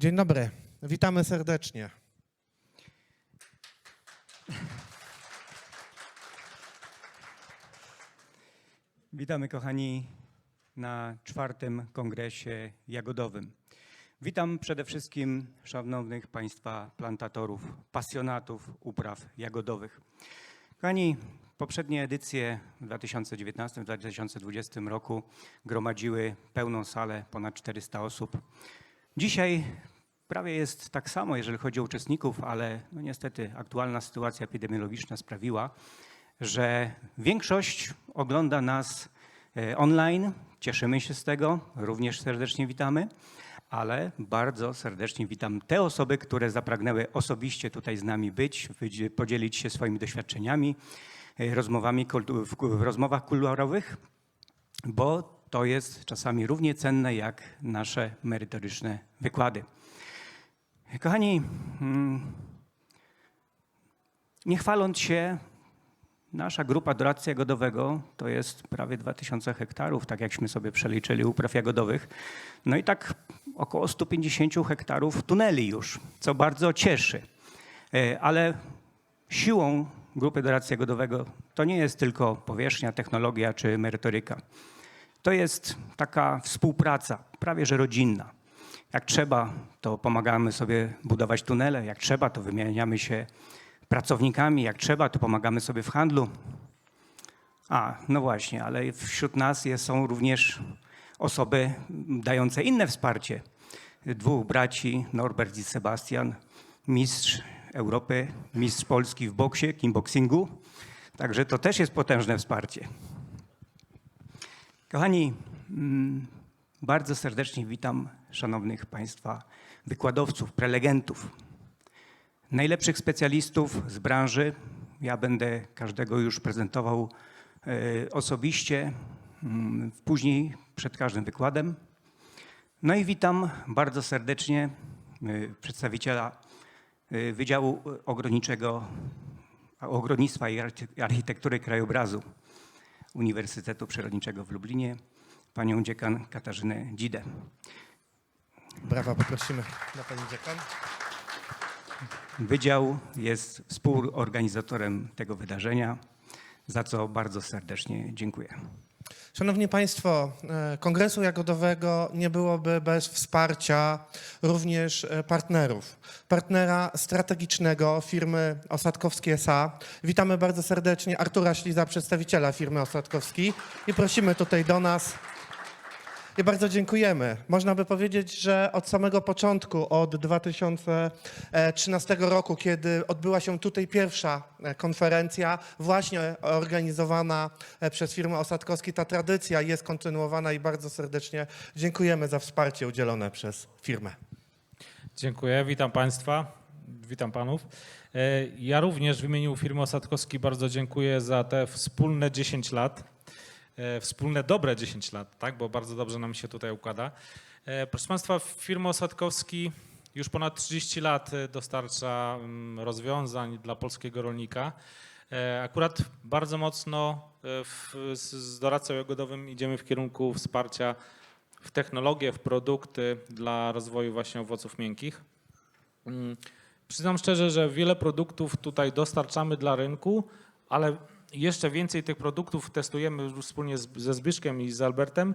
Dzień dobry, witamy serdecznie. Witamy kochani na czwartym kongresie jagodowym. Witam przede wszystkim szanownych Państwa plantatorów, pasjonatów upraw jagodowych. Kochani, poprzednie edycje w 2019-2020 roku gromadziły pełną salę, ponad 400 osób. Dzisiaj prawie jest tak samo, jeżeli chodzi o uczestników, ale no niestety aktualna sytuacja epidemiologiczna sprawiła, że większość ogląda nas e, online. Cieszymy się z tego, również serdecznie witamy, ale bardzo serdecznie witam te osoby, które zapragnęły osobiście tutaj z nami być, podzielić się swoimi doświadczeniami, e, rozmowami w rozmowach kuluarowych, bo to jest czasami równie cenne jak nasze merytoryczne wykłady. Kochani, mm, nie chwaląc się, Nasza grupa doradcy jagodowego to jest prawie 2000 hektarów, tak jakśmy sobie przeliczyli upraw jagodowych. No i tak około 150 hektarów tuneli już, co bardzo cieszy. E, Ale siłą grupy doradcy jagodowego to nie jest tylko powierzchnia, technologia czy merytoryka. To jest taka współpraca, prawie że rodzinna. Jak trzeba, to pomagamy sobie budować tunele, jak trzeba, to wymieniamy się pracownikami, jak trzeba, to pomagamy sobie w handlu. A, no właśnie, ale wśród nas są również osoby dające inne wsparcie. Dwóch braci, Norbert i Sebastian, mistrz Europy, mistrz Polski w boksie, kickboxingu. Także to też jest potężne wsparcie. Kochani, mm, bardzo serdecznie witam szanownych Państwa wykładowców, prelegentów, najlepszych specjalistów z branży. Ja będę każdego już prezentował e, osobiście, mm, później przed każdym wykładem. No i witam bardzo serdecznie e, przedstawiciela e, Wydziału Ogrodniczego, Ogrodnictwa i Archi- Architektury Krajobrazu Uniwersytetu Przyrodniczego w Lublinie, panią dziekan Katarzynę Dzidę. Brawa, poprosimy na pani dziekan. Wydział jest współorganizatorem tego wydarzenia, za co bardzo serdecznie dziękuję. Szanowni Państwo, e, Kongresu Jagodowego nie byłoby bez wsparcia również e, partnerów. Partnera strategicznego firmy Osadkowski S.A. Witamy bardzo serdecznie Artura Śliza, przedstawiciela firmy Osadkowski i prosimy tutaj do nas. I bardzo dziękujemy. Można by powiedzieć, że od samego początku, od 2013 roku, kiedy odbyła się tutaj pierwsza e, konferencja, właśnie organizowana e, przez firmę Osadkowski, ta tradycja jest kontynuowana i bardzo serdecznie dziękujemy za wsparcie udzielone przez firmę. Dziękuję, witam Państwa, witam Panów. E, Ja również w imieniu firmy Osadkowski bardzo dziękuję za te wspólne 10 lat, wspólne dobre 10 lat, tak, bo bardzo dobrze nam się tutaj układa. E, Proszę Państwa, firma Osadkowski już ponad 30 lat e, dostarcza mm, rozwiązań dla polskiego rolnika. E, Akurat bardzo mocno e, w, z, z doradcą jagodowym idziemy w kierunku wsparcia w technologię, w produkty dla rozwoju właśnie owoców miękkich. Mm, Przyznam szczerze, że wiele produktów tutaj dostarczamy dla rynku, ale jeszcze więcej tych produktów testujemy już wspólnie z, ze Zbyszkiem i z Albertem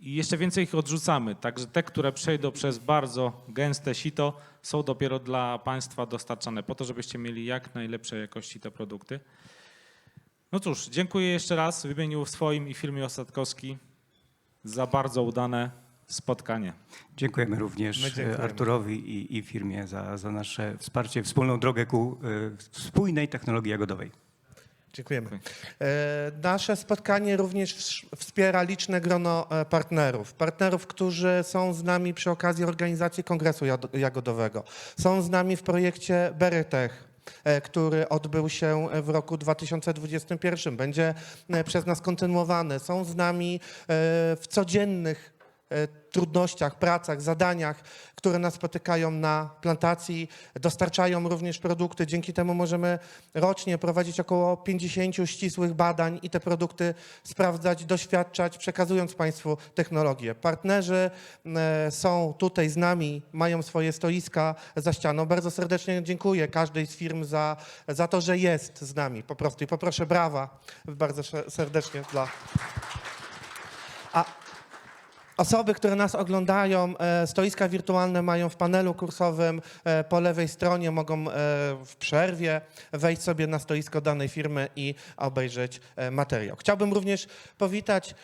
i jeszcze więcej ich odrzucamy. Także te, które przejdą przez bardzo gęste sito, są dopiero dla Państwa dostarczane po to, żebyście mieli jak najlepszej jakości te produkty. No cóż, dziękuję jeszcze raz w imieniu swoim i firmie Ostatkowski za bardzo udane spotkanie. Dziękujemy również My dziękujemy. Arturowi i, i firmie za, za nasze wsparcie, wspólną drogę ku e, spójnej technologii jagodowej. Dziękujemy. E, Nasze spotkanie również wspiera liczne grono e, partnerów. Partnerów, którzy są z nami przy okazji organizacji Kongresu Jagodowego. Są z nami w projekcie Berytech e, który odbył się w roku 2021. Będzie przez nas kontynuowany. Są z nami w codziennych trudnościach, pracach, zadaniach, które nas spotykają na plantacji. Dostarczają również produkty. Dzięki temu możemy rocznie prowadzić około 50 ścisłych badań i te produkty sprawdzać, doświadczać, przekazując Państwu technologię. Partnerzy e, są tutaj z nami, mają swoje stoiska za ścianą. Bardzo serdecznie dziękuję każdej z firm za, za to, że jest z nami po prostu. I poproszę brawa bardzo serdecznie dla... A Osoby, które nas oglądają, e, stoiska wirtualne mają w panelu kursowym e, po lewej stronie, mogą e, w przerwie wejść sobie na stoisko danej firmy i obejrzeć materiał. Chciałbym również powitać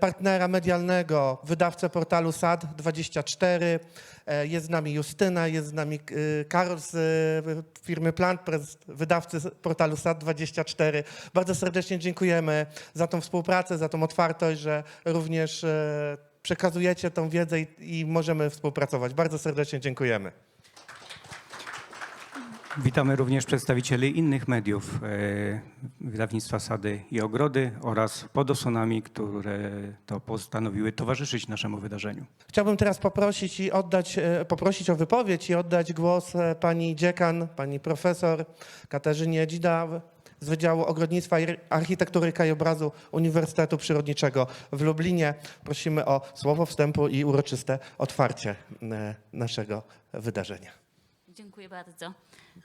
partnera medialnego, wydawcę portalu SAD24. E, Jest z nami Justyna, jest z nami Karol z firmy Plantpress, wydawcy portalu SAD24. Bardzo serdecznie dziękujemy za tą współpracę, za tą otwartość, że również przekazujecie tą wiedzę i, i możemy współpracować. Bardzo serdecznie dziękujemy. Witamy również przedstawicieli innych mediów, e, wydawnictwa Sady i Ogrody oraz pod osłonami, które to postanowiły towarzyszyć naszemu wydarzeniu. Chciałbym teraz poprosić i oddać, e, poprosić o wypowiedź i oddać głos e, pani dziekan, pani profesor Katarzynie Dzida z Wydziału Ogrodnictwa i Architektury Krajobrazu Uniwersytetu Przyrodniczego w Lublinie. Prosimy o słowo wstępu i uroczyste otwarcie e, naszego wydarzenia. Dziękuję bardzo.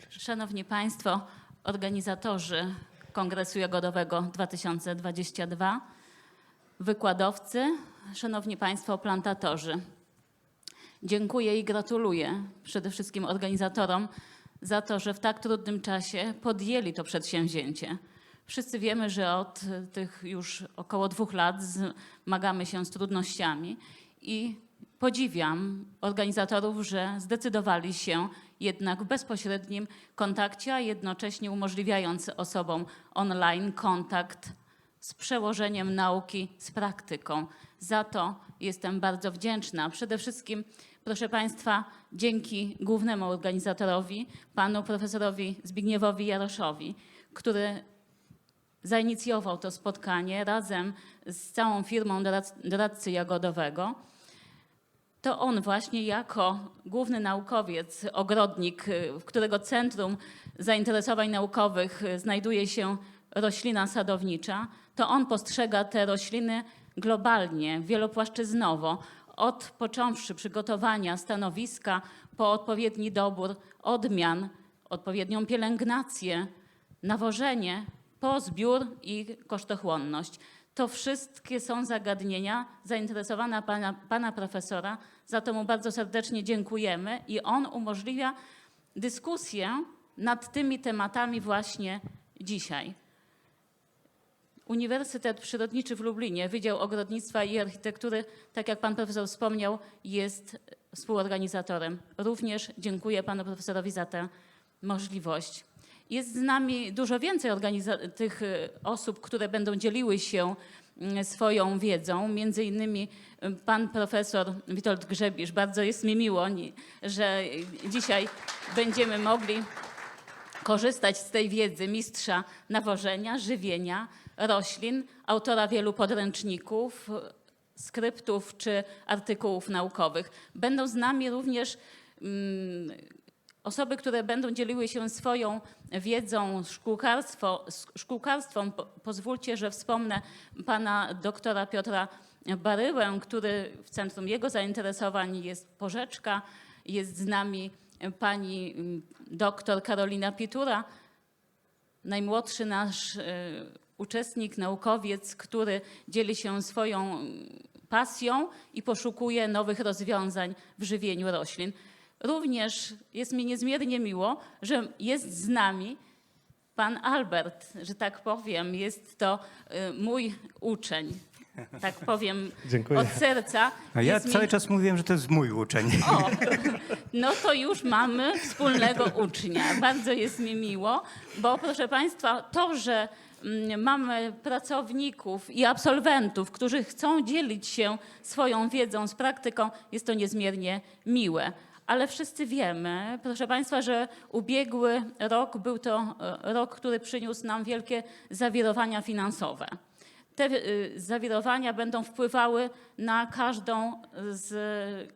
Szanowni Państwo, organizatorzy Kongresu Jagodowego 2022, wykładowcy, Szanowni Państwo, plantatorzy. Dziękuję i gratuluję przede wszystkim organizatorom za to, że w tak trudnym czasie podjęli to przedsięwzięcie. Wszyscy wiemy, że od tych już około dwóch lat zmagamy się z trudnościami i podziwiam organizatorów, że zdecydowali się jednak w bezpośrednim kontakcie, a jednocześnie umożliwiając osobom online kontakt z przełożeniem nauki z praktyką. Za to jestem bardzo wdzięczna. Przede wszystkim, proszę Państwa, dzięki głównemu organizatorowi, panu profesorowi Zbigniewowi Jaroszowi, który zainicjował to spotkanie razem z całą firmą doradc- doradcy jagodowego. To on właśnie jako główny naukowiec, ogrodnik, y, w którego centrum zainteresowań naukowych y, znajduje się roślina sadownicza, to on postrzega te rośliny globalnie, wielopłaszczyznowo, od począwszy przygotowania stanowiska po odpowiedni dobór odmian, odpowiednią pielęgnację, nawożenie, po zbiór i kosztochłonność. To wszystkie są zagadnienia zainteresowania pana, pana profesora, za to mu bardzo serdecznie dziękujemy i on umożliwia dyskusję nad tymi tematami właśnie dzisiaj. Uniwersytet Przyrodniczy w Lublinie, Wydział Ogrodnictwa i Architektury, tak jak pan profesor wspomniał, jest współorganizatorem. Również dziękuję panu profesorowi za tę możliwość. Jest z nami dużo więcej tych y, osób, które będą dzieliły się mm, swoją wiedzą. Między innymi y, pan profesor Witold Grzebisz. Bardzo jest mi miło, że y, dzisiaj będziemy mogli korzystać z tej wiedzy mistrza nawożenia, żywienia roślin, autora wielu podręczników, skryptów czy artykułów naukowych. Będą z nami również mm, osoby, które będą dzieliły się swoją wiedzą, szkółkarstwo, szkółkarstwem. Po- Pozwólcie, że wspomnę pana doktora Piotra Baryłę, który w centrum jego zainteresowań jest porzeczka. Jest z nami pani mm, doktor Karolina Pitura, najmłodszy nasz e, uczestnik, naukowiec, który dzieli się swoją mm, pasją i poszukuje nowych rozwiązań w żywieniu roślin. Również jest mi niezmiernie miło, że jest z nami pan Albert, że tak powiem. Jest to e, mój uczeń. Tak powiem Dziękuję. od serca. A ja Jest mi- cały czas mówiłem, że to jest mój uczeń. o, no to już mamy wspólnego ucznia. Bardzo jest mi miło, bo proszę Państwa, to, że mm, mamy pracowników i absolwentów, którzy chcą dzielić się swoją wiedzą z praktyką, jest to niezmiernie miłe. Ale wszyscy wiemy, proszę Państwa, że ubiegły rok był to e, rok, który przyniósł nam wielkie zawirowania finansowe. Te y, zawirowania będą wpływały na każdą z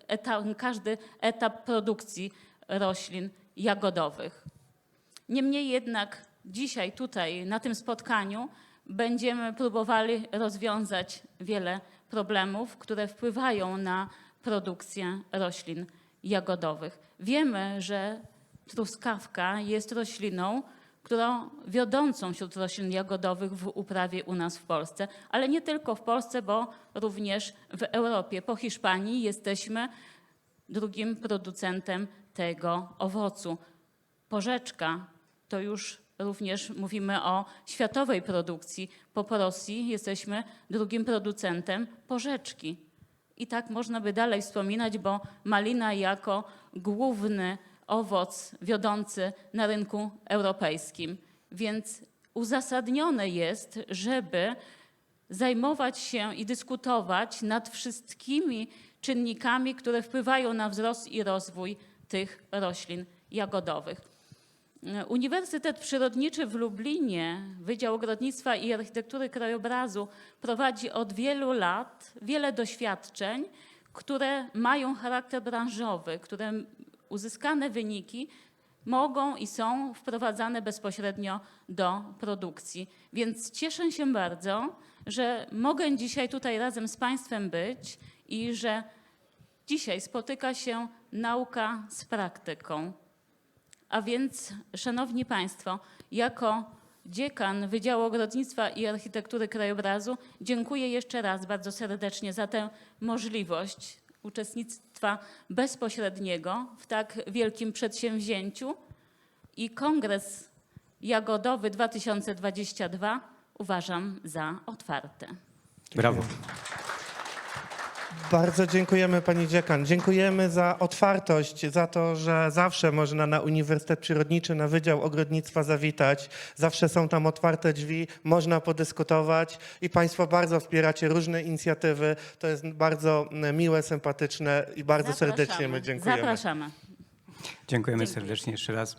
eta, każdy etap produkcji roślin jagodowych. Niemniej jednak dzisiaj tutaj na tym spotkaniu będziemy próbowali rozwiązać wiele problemów, które wpływają na produkcję roślin jagodowych. Wiemy, że truskawka jest rośliną, którą wiodącą wśród roślin jagodowych w uprawie u nas w Polsce, ale nie tylko w Polsce, bo również w Europie. Po Hiszpanii jesteśmy drugim producentem tego owocu. Porzeczka to już również mówimy o światowej produkcji. Po Rosji jesteśmy drugim producentem porzeczki. I tak można by dalej wspominać, bo malina jako główny owoc wiodący na rynku europejskim. Więc uzasadnione jest, żeby zajmować się i dyskutować nad wszystkimi czynnikami, które wpływają na wzrost i rozwój tych roślin jagodowych. Uniwersytet Przyrodniczy w Lublinie, Wydział Ogrodnictwa i Architektury Krajobrazu prowadzi od wielu lat wiele doświadczeń, które mają charakter branżowy, które uzyskane wyniki mogą i są wprowadzane bezpośrednio do produkcji. Więc cieszę się bardzo, że mogę dzisiaj tutaj razem z Państwem być i że dzisiaj spotyka się nauka z praktyką. A więc, Szanowni Państwo, jako dziekan Wydziału Ogrodnictwa i Architektury Krajobrazu dziękuję jeszcze raz bardzo serdecznie za tę możliwość uczestnictwa bezpośredniego w tak wielkim przedsięwzięciu i Kongres Jagodowy 2022 uważam za otwarty. Brawo. Bardzo dziękujemy pani dziekan. Dziękujemy za otwartość, za to, że zawsze można na Uniwersytet Przyrodniczy, na Wydział Ogrodnictwa zawitać. Zawsze są tam otwarte drzwi, można podyskutować i państwo bardzo wspieracie różne inicjatywy. To jest bardzo miłe, sympatyczne i bardzo serdecznie Zapraszamy. my dziękujemy. Zapraszamy. Dziękujemy serdecznie jeszcze raz.